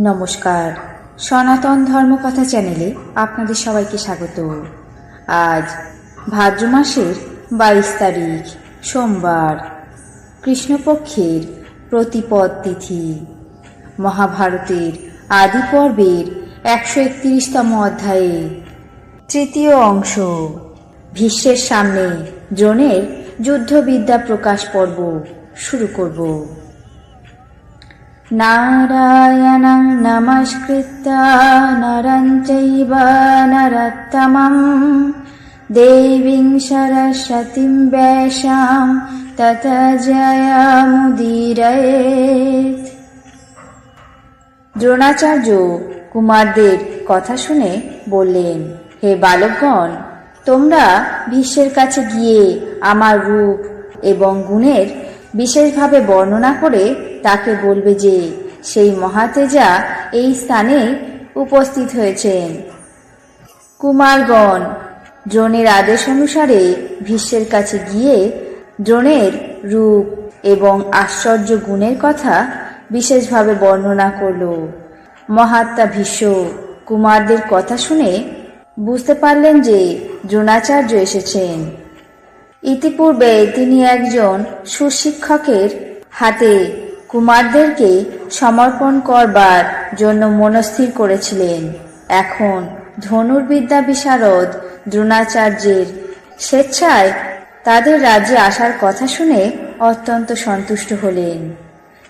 নমস্কার। সনাতন ধর্মকথা চ্যানেলে আপনাদের সবাইকে স্বাগত। আজ ভাদ্র মাসের বাইশ তারিখ, সোমবার। কৃষ্ণপক্ষের প্রতিপদ তিথি। মহাভারতের আদি পর্বের একশো একত্রিশতম অধ্যায়ে। তৃতীয় অংশ। ভীষ্মের সামনে দ্রোণের যুদ্ধবিদ্যা প্রকাশ পর্ব শুরু করব। নমস্কৃত্য নরং চৈব নরোত্তমं দেবীং সরস্বতীং ব্যাসাং তত জয়মুদীরয়েত দ্রোণাচার্য কুমারদের কথা শুনে বললেন, হে বালকগণ, তোমরা বিশ্বের কাছে গিয়ে আমার রূপ এবং গুণের বিশেষভাবে বর্ণনা করে তাকে বলবে যে, সেই মহাতেজা এই স্থানে উপস্থিত হয়েছেন। কুমারগণ, দ্রোণের আদেশ অনুসারে ভীষ্মের কাছে গিয়ে দ্রোণের রূপ এবং আশ্চর্য গুণের কথা বিশেষভাবে বর্ণনা করল। মহাত্মা ভীষ্ম কুমারদের কথা শুনে বুঝতে পারলেন যে দ্রোণাচার্য এসেছেন। ইতিপূর্বে তিনি একজন সুশিক্ষকের হাতে কুমারদেরকে সমর্পণ করবার জন্য মনস্থির করেছিলেন। এখন ধনুর্বিদ্যা বিশারদ দ্রোণাচার্যের স্বেচ্ছায় তাদের রাজ্যে আসার কথা শুনে অত্যন্ত সন্তুষ্ট হলেন।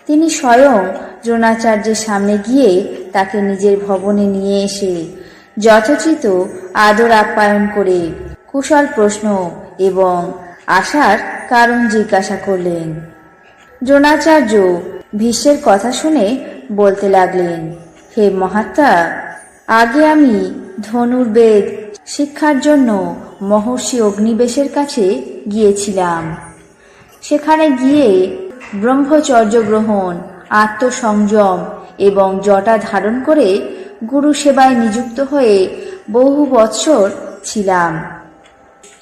তিনি স্বয়ং দ্রোণাচার্যের সামনে গিয়ে তাকে নিজের ভবনে নিয়ে এসে যথোচিত আদর আপ্যায়ন করে কুশল প্রশ্ন এবং আসার কারণ জিজ্ঞাসা করলেন, দ্রোণাচার্য ভীষ্মের কথা শুনে বলতে লাগলেন, হে মহাত্মা, আগে আমি ধনুর্বেদ শিক্ষার জন্য মহর্ষি অগ্নিবেশের কাছে গিয়েছিলাম। সেখানে গিয়ে ব্রহ্মচর্য গ্রহণ, আত্মসংযম এবং জটা ধারণ করে গুরু সেবায় নিযুক্ত হয়ে বহু বৎসর ছিলাম।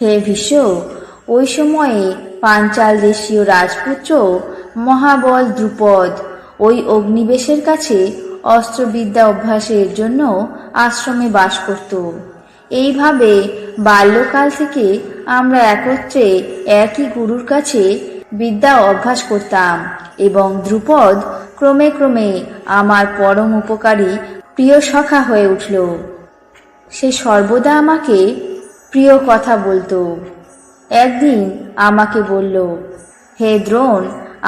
হে ভীষ্ম, ওই সময়ে পাঞ্চাল দেশীয় রাজপুত্র মহাবল দ্রুপদ ওই অগ্নিবেশের কাছে অস্ত্রবিদ্যা অভ্যাসের জন্য আশ্রমে বাস করত। এইভাবে বাল্যকাল থেকে আমরা একত্রে একই গুরুর কাছে বিদ্যা অভ্যাস করতাম এবং দ্রুপদ ক্রমে ক্রমে আমার পরম উপকারী প্রিয় সখা হয়ে উঠল। সে সর্বদা আমাকে প্রিয় কথা বলতো। একদিন আমাকে বলল, হে দ্রোণ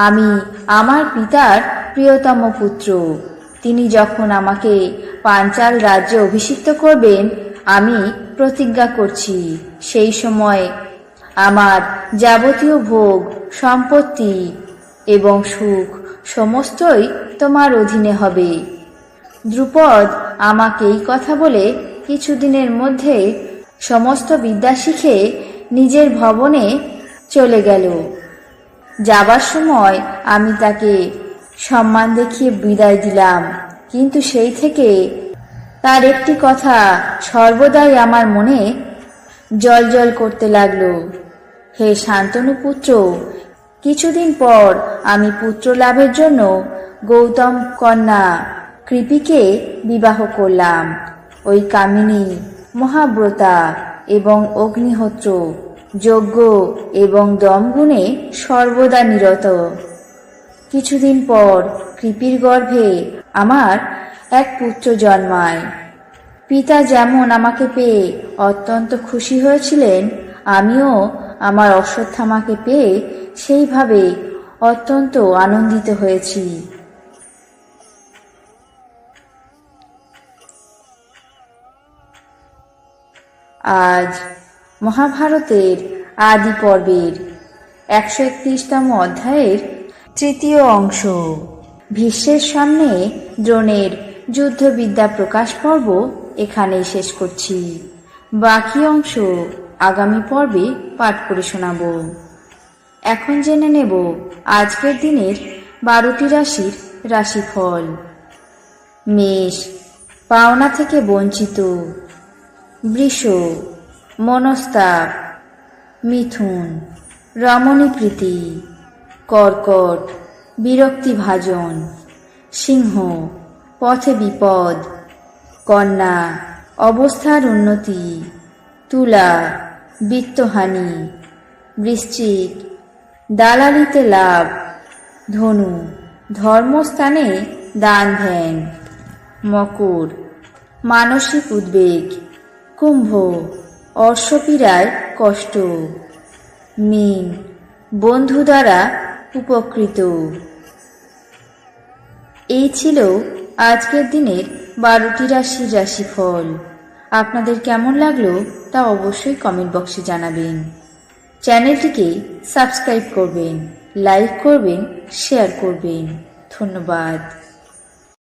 আমি আমার পিতার প্রিয়তম পুত্র। তিনি যখন আমাকে পাঞ্চাল রাজ্যে অভিষিক্ত করবেন, আমি প্রতিজ্ঞা করছি। সেই সময় আমার যাবতীয় ভোগ, সম্পত্তি এবং সুখ সমস্তই তোমার অধীনে হবে। দ্রুপদ আমাকে এই কথা বলে কিছুদিনের মধ্যে সমস্ত বিদ্যা শিখে নিজের ভবনে চলে গেল। যাবার সময় আমি তাকে সম্মান দেখিয়ে বিদায় দিলাম। কিন্তু সেই থেকে তার একটি কথা সর্বদাই আমার মনে জল জল করতে লাগল। হে শান্তনু পুত্র, কিছুদিন পর আমি পুত্র লাভের জন্য গৌতম কন্যা কৃপিকে বিবাহ করলাম। ওই কামিনী, মহাব্রতা এবং অগ্নিহোত্র যজ্ঞ এবং দমগুণে সর্বদা নিরত। কিছুদিন পর কৃপির গর্ভে আমার এক পুত্র জন্মায়। পিতা যেমন আমাকে পেয়ে অত্যন্ত খুশি হয়েছিলেন, আমিও আমার অশ্বত্থামাকে পেয়ে সেইভাবে অত্যন্ত আনন্দিত হয়েছি। আজ মহাভারতের আদি পর্বের একশো একত্রিশতম অধ্যায়ের তৃতীয় অংশ। ভীষ্মের সামনে দ্রোণের যুদ্ধবিদ্যা প্রকাশ পর্ব এখানেই শেষ করছি। বাকি অংশ আগামী পর্বে পাঠ করে শোনাব। এখন জেনে নেব আজকের দিনের বারোটি রাশির রাশিফল। মেষ, পাওনা থেকে বঞ্চিত। বৃষ মনস্তাপ, মিথুন রমণীপ্রীতি কর্কট বিরক্তিভাজন সিংহ, পথে বিপদ, কন্যা, অবস্থার উন্নতি, তুলা, বিত্তহানি, বৃশ্চিক, দালালিতে লাভ, ধনু, ধর্মস্থানে দান ধ্যান, মকর, মানসিক উদ্বেগ, কুম্ভ অর্শপীড়ায় কষ্ট। মীন, বন্ধু দ্বারা উপকৃত। এই ছিল আজকের দিনের বারোটি রাশির রাশিফল। আপনাদের কেমন লাগল তা অবশ্যই কমেন্ট বক্সে জানাবেন। চ্যানেলটিকে সাবস্ক্রাইব করবেন লাইক করবেন শেয়ার করবেন। ধন্যবাদ।